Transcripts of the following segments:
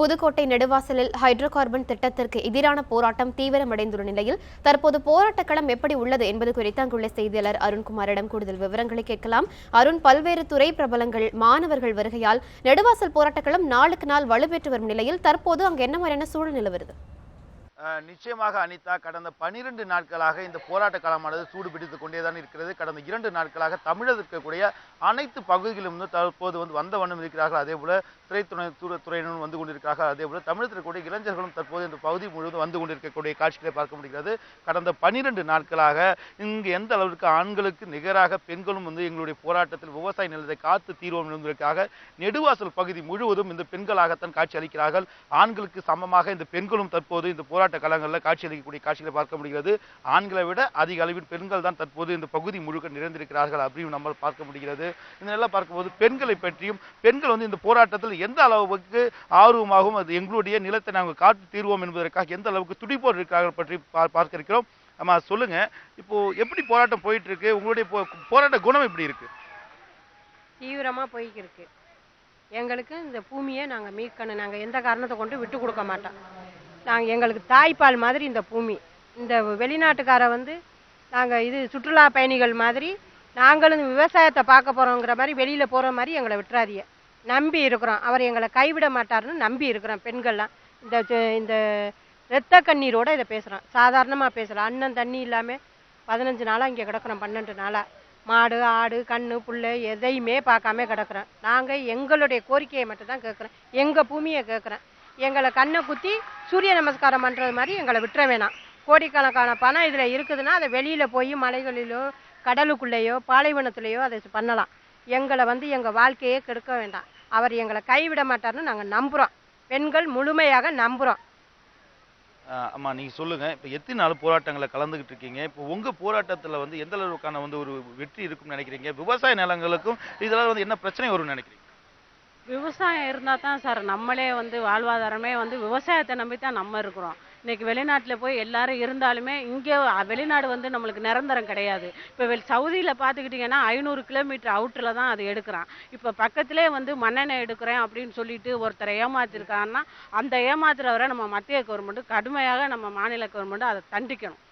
Pudukkottai நெடுவாசலில் hydro carbon திட்டத்திற்கு எதிரான போராட்டம் தீவிரமடைந்துள்ள நிலையில் தற்போது போராட்ட களம் எப்படி உள்ளது என்பது குறித்து அங்குள்ள செய்தியாளர் அருண்குமாரிடம் கூடுதல் விவரங்களை கேட்கலாம். அருண் பல்வேறு துறை பிரபலங்கள் மாணவர்கள் வருகையால் நெடுவாசல் போராட்ட களம் நாளுக்கு நாள் வலுப்பெற்று வரும் நிலையில் தற்போது அங்கு என்ன மாதிரியான சூழல் நிலவருது நிச்சயமாக அனிதா கடந்த பனிரெண்டு நாட்களாக இந்த போராட்ட காலமானது சூடு பிடித்துக் கொண்டேதான் இருக்கிறது. கடந்த இரண்டு நாட்களாக தமிழகத்தில் இருக்கக்கூடிய அனைத்து பகுதிகளிலும் தற்போது வந்து வந்த வண்ணம் இருக்கிறார்கள். அதே போல திரைத்துறை துறையினரும் வந்து கொண்டிருக்கிறார்கள். அதே போல தமிழகத்தில் இருக்கக்கூடிய இளைஞர்களும் தற்போது இந்த பகுதி முழுவதும் வந்து கொண்டிருக்கக்கூடிய காட்சிகளை பார்க்க முடிகிறது. கடந்த பனிரெண்டு நாட்களாக இங்கு எந்த அளவிற்கு ஆண்களுக்கு நிகராக பெண்களும் வந்து எங்களுடைய போராட்டத்தில் விவசாய நிலத்தை காத்து தீர்வோம் என்பதற்காக நெடுவாசல் பகுதி முழுவதும் இந்த பெண்களாகத்தான் காட்சி அளிக்கிறார்கள். ஆண்களுக்கு சமமாக இந்த பெண்களும் தற்போது இந்த போராட்ட காலங்களில் காட்சி அளிக்கக்கூடிய காட்சிகளை பார்க்க முடிகிறது. ஆண்களை விட அதிக அளவில் பெண்கள் தான் தற்போது இந்த பகுதி முழுக்க நிறைந்திருக்கிறார்கள் அப்படின்னு நம்ம பார்க்க முடிகிறது. இந்த பார்க்கும்போது பெண்களை பற்றியும் பெண்கள் வந்து இந்த போராட்டத்தில் எந்த அளவுக்கு ஆர்வமாகவும் அது எங்களுடைய நிலத்தை நாங்கள் காட்டு தீர்வோம் என்பதற்காக எந்த அளவுக்கு துடிப்போடு இருக்கிறார்கள் பற்றி பா- பார்க்க இருக்கிறோம் ஆமா சொல்லுங்க. இப்போ எப்படி போராட்டம் போயிட்டு இருக்கு உங்களுடைய போராட்ட குணம் எப்படி இருக்கு? தீவிரமாக போய்க்கிருக்கு. எங்களுக்கு இந்த பூமியை நாங்கள் மீட்கணும். நாங்கள் எந்த காரணத்தை கொண்டு விட்டு கொடுக்க மாட்டோம். நாங்கள் எங்களுக்கு தாய்ப்பால் மாதிரி இந்த பூமி. இந்த வெளிநாட்டுக்கார வந்து நாங்கள் இது சுற்றுலா பயணிகள் மாதிரி நாங்களும் விவசாயத்தை பார்க்க போகிறோங்கிற மாதிரி வெளியில் போகிற மாதிரி எங்களை விட்டுறாதிய நம்பி இருக்கிறோம். அவர் எங்களை கைவிட மாட்டாருன்னு நம்பி இருக்கிறோம் பெண்கள்லாம். இந்த இந்த இரத்த கண்ணீரோட இதை பேசுகிறோம் சாதாரணமாக பேசுகிறோம் அண்ணன் தண்ணி இல்லாமல் பதினஞ்சு நாளாக இங்கே கிடக்குறோம் பன்னெண்டு நாளாக மாடு ஆடு கண்ணு புல்லு எதையுமே பார்க்காம கிடக்குறோம். நாங்கள் எங்களுடைய கோரிக்கையை மட்டும் தான் கேட்குறோம். எங்கள் பூமியை கேட்குறேன் எங்களை கண்ணை குத்தி சூரிய நமஸ்காரம் பண்ணுறது மாதிரி எங்களை விட்டுற வேணாம். கோடிக்கணக்கான பணம் இதில் இருக்குதுன்னா அதை வெளியில் போய் மலைகளிலோ கடலுக்குள்ளேயோ பாலைவனத்துலேயோ அதை பண்ணலாம். எங்களை வந்து எங்கள் வாழ்க்கையே கெடுக்க வேண்டாம். அவர் எங்களை கைவிட மாட்டார்னு நாங்கள் நம்புகிறோம் பெண்கள் முழுமையாக நம்புகிறோம் ஆமாம் நீங்கள் சொல்லுங்கள் இப்போ எத்தனை நாள் போராட்டங்களை கலந்துக்கிட்டு இருக்கீங்க? இப்போ உங்கள் போராட்டத்தில் வந்து எந்த அளவுக்கான வந்து ஒரு வெற்றி இருக்கும்னு நினைக்கிறீங்க? விவசாய நிலங்களுக்கும் இதெல்லாம் வந்து என்ன பிரச்சனை வரும்னு நினைக்கிறீங்க? விவசாயம் இருந்தால் தான் சார் நம்மளே வந்து வாழ்வாதாரமே வந்து விவசாயத்தை நம்பி தான் நம்ம இருக்கிறோம். இன்றைக்கி வெளிநாட்டில் போய் எல்லாரும் இருந்தாலுமே இங்கே வெளிநாடு வந்து நம்மளுக்கு நிரந்தரம் கிடையாது. இப்போ வெ சவுதியில் பார்த்துக்கிட்டிங்கன்னா ஐநூறு கிலோமீட்டர் அவுட்டில் தான் அது எடுக்கிறான். இப்போ பக்கத்திலே வந்து மண்ணெண்ணெய் எடுக்கிறேன் அப்படின்னு சொல்லிட்டு ஒருத்தரை ஏமாத்திருக்காங்கன்னா அந்த ஏமாத்துறவரை நம்ம மத்திய கவர்மெண்ட்டு கடுமையாக நம்ம மாநில கவர்மெண்ட்டு அதை தண்டிக்கணும்.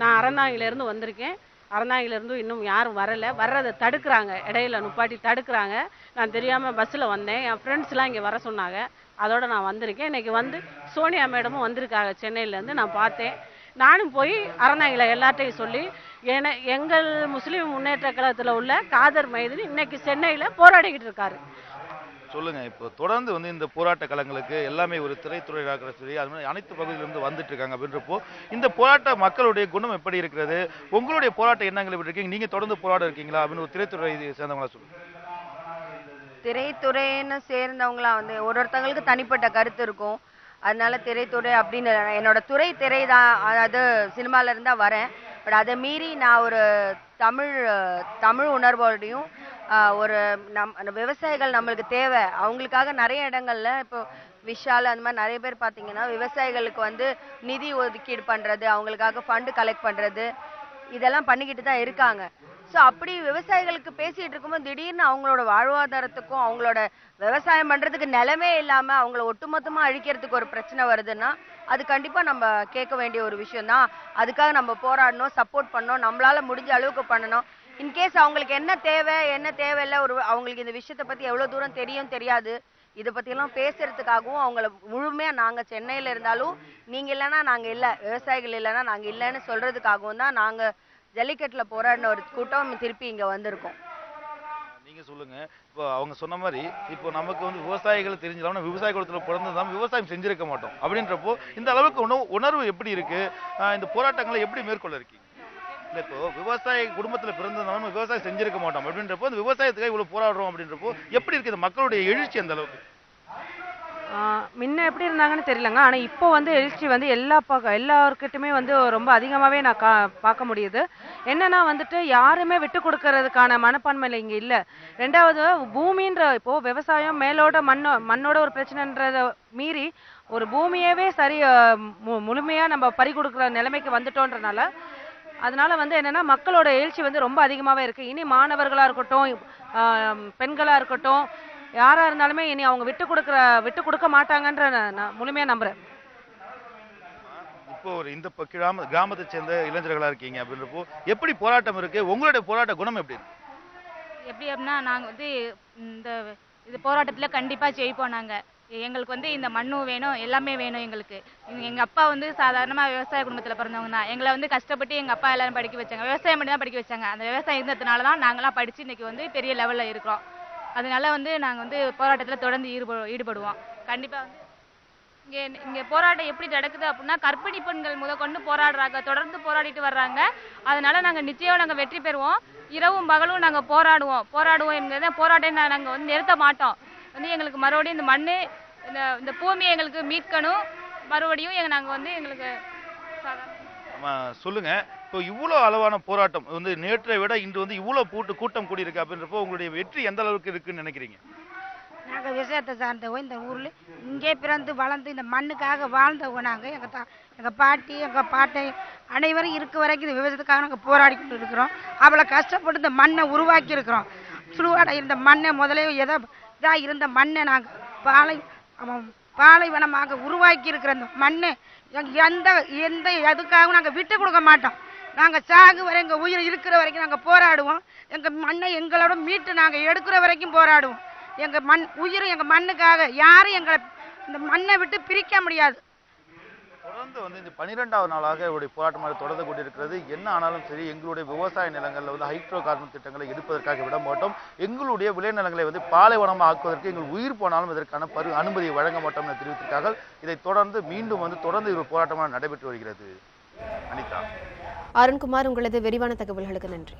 நான் அறந்தாங்கிலேருந்து வந்திருக்கேன். அறந்தாங்கிலேருந்து இன்னும் யாரும் வரலை. வர்றதை தடுக்கிறாங்க. இடையில நுப்பாட்டி தடுக்கிறாங்க. நான் தெரியாமல் பஸ்ஸில் வந்தேன். என் ஃப்ரெண்ட்ஸ்லாம் இங்கே வர சொன்னாங்க. அதோடு நான் வந்திருக்கேன். இன்றைக்கி வந்து சோனியா மேடமும் வந்திருக்காங்க. சென்னையிலேருந்து நான் பார்த்தேன். நானும் போய் அறந்தாங்கில எல்லார்ட்டையும் சொல்லி என எங்கள் முஸ்லீம் முன்னேற்ற கழகத்தில் உள்ள காதர் மைதினி இன்னைக்கு சென்னையில் போராடிக்கிட்டு இருக்காரு. சொல்லுங்க இப்போ தொடர்ந்து வந்து இந்த போராட்ட களங்களுக்கு எல்லாமே ஒரு திரைத்துறையாக சரி அது மாதிரி அனைத்து பகுதியிலிருந்து வந்துட்டு இருக்காங்க அப்படின்றப்போ இந்த போராட்ட மக்களுடைய குணம் எப்படி இருக்கிறது? உங்களுடைய போராட்ட எண்ணங்கள் எப்படி இருக்கீங்க? நீங்க தொடர்ந்து போராட இருக்கீங்களா? அப்படின்னு ஒரு திரைத்துறை சேர்ந்தவங்களா சொல்லுங்க. திரைத்துறைன்னு சேர்ந்தவங்களா வந்து ஒரு ஒருத்தவங்களுக்கு தனிப்பட்ட கருத்து இருக்கும். அதனால திரைத்துறை அப்படின்னு என்னோட துறை திரை தான் அதாவது சினிமால இருந்தா வரேன். பட் அதை மீறி நான் ஒரு தமிழ் தமிழ் உணர்வோடையும் ஒரு நம் அந்த விவசாயிகள் நம்மளுக்கு தேவை. அவங்களுக்காக நிறைய இடங்கள்ல இப்போ விஷால் அந்த மாதிரி நிறைய பேர் பார்த்தீங்கன்னா விவசாயிகளுக்கு வந்து நிதி ஒதுக்கீடு பண்ணுறது அவங்களுக்காக ஃபண்டு கலெக்ட் பண்ணுறது இதெல்லாம் பண்ணிக்கிட்டு தான் இருக்காங்க. ஸோ அப்படி விவசாயிகளுக்கு பேசிகிட்டு இருக்கும்போது திடீர்னு அவங்களோட வாழ்வாதாரத்துக்கும் அவங்களோட விவசாயம் பண்ணுறதுக்கு நிலமே இல்லாமல் அவங்கள ஒட்டுமொத்தமாக அழிக்கிறதுக்கு ஒரு பிரச்சனை வருதுன்னா அது கண்டிப்பாக நம்ம கேட்க வேண்டிய ஒரு விஷயம் தான் அதுக்காக நம்ம போராடணும் சப்போர்ட் பண்ணணும் நம்மளால் முடிஞ்ச அளவுக்கு பண்ணணும். இன்கேஸ் அவங்களுக்கு என்ன தேவை என்ன தேவையில்லை ஒரு அவங்களுக்கு இந்த விஷயத்தை பற்றி எவ்வளோ தூரம் தெரியும் தெரியாது. இதை பற்றிலாம் பேசுறதுக்காகவும் அவங்கள முழுமையாக நாங்கள் சென்னையில் இருந்தாலும் நீங்கள் இல்லைன்னா நாங்கள் இல்லை விவசாயிகள் இல்லைன்னா நாங்கள் இல்லைன்னு சொல்கிறதுக்காகவும் தான் நாங்கள் ஜல்லிக்கட்டில் போராடின ஒரு கூட்டம் திருப்பி இங்கே வந்திருக்கோம். நீங்கள் சொல்லுங்கள் இப்போ அவங்க சொன்ன மாதிரி இப்போ நமக்கு வந்து விவசாயிகள் தெரிஞ்சாலும் விவசாய குலத்துல பிறந்ததாம் விவசாயம் செஞ்சிருக்க மாட்டோம். அப்படின்றப்போ இந்த அளவுக்கு உணவு உணர்வு எப்படி இருக்குது இந்த போராட்டங்களை எப்படி மேற்கொள்ள இருக்கீங்க? இப்போ விவசாய குடும்பத்தில் பிறந்ததாலும் விவசாயம் செஞ்சிருக்க மாட்டோம் அப்படின்றப்போ அந்த விவசாயத்துக்காக இவ்வளோ போராடுறோம் அப்படின்றப்போ எப்படி இருக்குது மக்களுடைய எழுச்சி அந்த அளவுக்கு? முன்ன எப்படி இருந்தாங்கன்னு தெரியலங்க. ஆனால் இப்போ வந்து எழுச்சி வந்து எல்லா பக்கம் எல்லாருக்கிட்டுமே வந்து ரொம்ப அதிகமாகவே நான் கா பார்க்க முடியுது. என்னன்னா வந்துட்டு யாருமே விட்டு கொடுக்கறதுக்கான மனப்பான்மையில் இங்கே இல்லை. ரெண்டாவது பூமின்ற இப்போ விவசாயம் மேலோட மண்ணோ மண்ணோட ஒரு பிரச்சனைன்றத மீறி ஒரு பூமியவே சரி மு முழுமையாக நம்ம பறி கொடுக்குற நிலைமைக்கு வந்துட்டோன்றனால அதனால வந்து என்னன்னா மக்களோட எழுச்சி வந்து ரொம்ப அதிகமாகவே இருக்கு. இனி மாணவர்களாக இருக்கட்டும் ஆஹ் பெண்களா இருக்கட்டும் யாரா இருந்தாலுமே இனி அவங்க விட்டு கொடுக்குற விட்டு கொடுக்க மாட்டாங்கன்ற நான் நான் முழுமையா நம்புறேன். இப்போ ஒரு இந்த கிராம கிராமத்தை சேர்ந்த இளைஞர்களா இருக்கீங்க அப்படின்றப்போ எப்படி போராட்டம் இருக்கு? உங்களுடைய போராட்ட குணம் எப்படி இருக்கு? எப்படி அப்படின்னா நாங்கள் வந்து இந்த இது போராட்டத்தில் கண்டிப்பாக ஜெயிப்போம் நாங்கள் எங்களுக்கு வந்து இந்த மண்ணும் வேணும் எல்லாமே வேணும் எங்களுக்கு. எங்கள் அப்பா வந்து சாதாரணமாக விவசாய குடும்பத்தில் பிறந்தவங்க தான். எங்களை வந்து கஷ்டப்பட்டு எங்கள் அப்பா எல்லாரும் படிக்க வச்சாங்க. விவசாயம் மட்டும் தான் படிக்க வச்சாங்க. அந்த விவசாயம் இருந்ததுனால தான் நாங்களாம் படித்து இன்னைக்கு வந்து பெரிய லெவலில் இருக்கிறோம். அதனால வந்து நாங்கள் வந்து போராட்டத்தில் தொடர்ந்து ஈடுபடு ஈடுபடுவோம். கண்டிப்பாக வந்து இங்கே இங்கே போராட்டம் எப்படி நடக்குது அப்படின்னா கர்ப்பிணி பெண்கள் முதற்கொண்டு போராடுறாங்க. தொடர்ந்து போராடிட்டு வர்றாங்க. அதனால நாங்கள் நிச்சயம் நாங்கள் வெற்றி பெறுவோம். இரவும் பகலும் நாங்கள் போராடுவோம். போராடுவோம் என்கிறத போராட்டம் நாங்கள் வந்து நிறுத்த மாட்டோம். வந்து எங்களுக்கு மறுபடியும் இந்த மண் இந்த இந்த பூமியை எங்களுக்கு மீட்கணும். மறுபடியும் எங்க நாங்கள் வந்து எங்களுக்கு சொல்லுங்க. இப்போ இவ்வளோ அளவான போராட்டம் வந்து நேற்றை விட இன்று வந்து இவ்வளோ கூட்டு கூட்டம் கூடியிருக்கு அப்படின்றப்போ உங்களுடைய வெற்றி எந்த அளவுக்கு இருக்குன்னு நினைக்கிறீங்க? நாங்கள் விவசாயத்தை சார்ந்தவங்க இந்த ஊரில் இங்கே பிறந்து வளர்ந்து இந்த மண்ணுக்காக வாழ்ந்தவங்க நாங்கள் எங்கள் தா எங்கள் பாட்டி எங்கள் பாட்டை அனைவரும் இருக்க வரைக்கும் இந்த விவசாயத்துக்காக நாங்கள் போராடி கொண்டு இருக்கிறோம் அவ்வளோ கஷ்டப்பட்டு இந்த மண்ணை உருவாக்கி இருக்கிறோம் சுடுகாடை இருந்த மண்ணை முதலே எதை இதாக இருந்த மண்ணை நாங்கள் பாலை பாலைவனமாக உருவாக்கி இருக்கிற அந்த மண்ணை எந்த எந்த எதுக்காகவும் நாங்கள் விட்டு கொடுக்க மாட்டோம். நாங்கள் சாகு வரை எங்கள் உயிர் இருக்கிற வரைக்கும் நாங்கள் போராடுவோம். எங்கள் மண்ணை எங்களோட மீட்டு நாங்கள் எடுக்கிற வரைக்கும் போராடுவோம். எங்கள் மண் உயிர் எங்கள் மண்ணுக்காக யாரும் எங்களை இந்த மண்ணை விட்டு பிரிக்க முடியாது. தொடர்ந்து வந்து இந்த பன்னிரெண்டாவது நாளாக இவருடைய போராட்டமாக தொடர்ந்து கொண்டிருக்கிறது. என்ன ஆனாலும் சரி எங்களுடைய விவசாய நிலங்களில் வந்து ஹைட்ரோ கார்பன் திட்டங்களை எடுப்பதற்காக விட மாட்டோம். எங்களுடைய விளைநிலங்களை வந்து பாலைவனமாக ஆக்குவதற்கு எங்கள் உயிர் போனாலும் இதற்கான பரு அனுமதியை வழங்க மாட்டோம் என தெரிவித்திருக்கார்கள். இதைத் தொடர்ந்து மீண்டும் வந்து தொடர்ந்து இவர் போராட்டமாக நடைபெற்று வருகிறது. அனிதா. அருண்குமார் உங்களது விரிவான தகவல்களுக்கு நன்றி.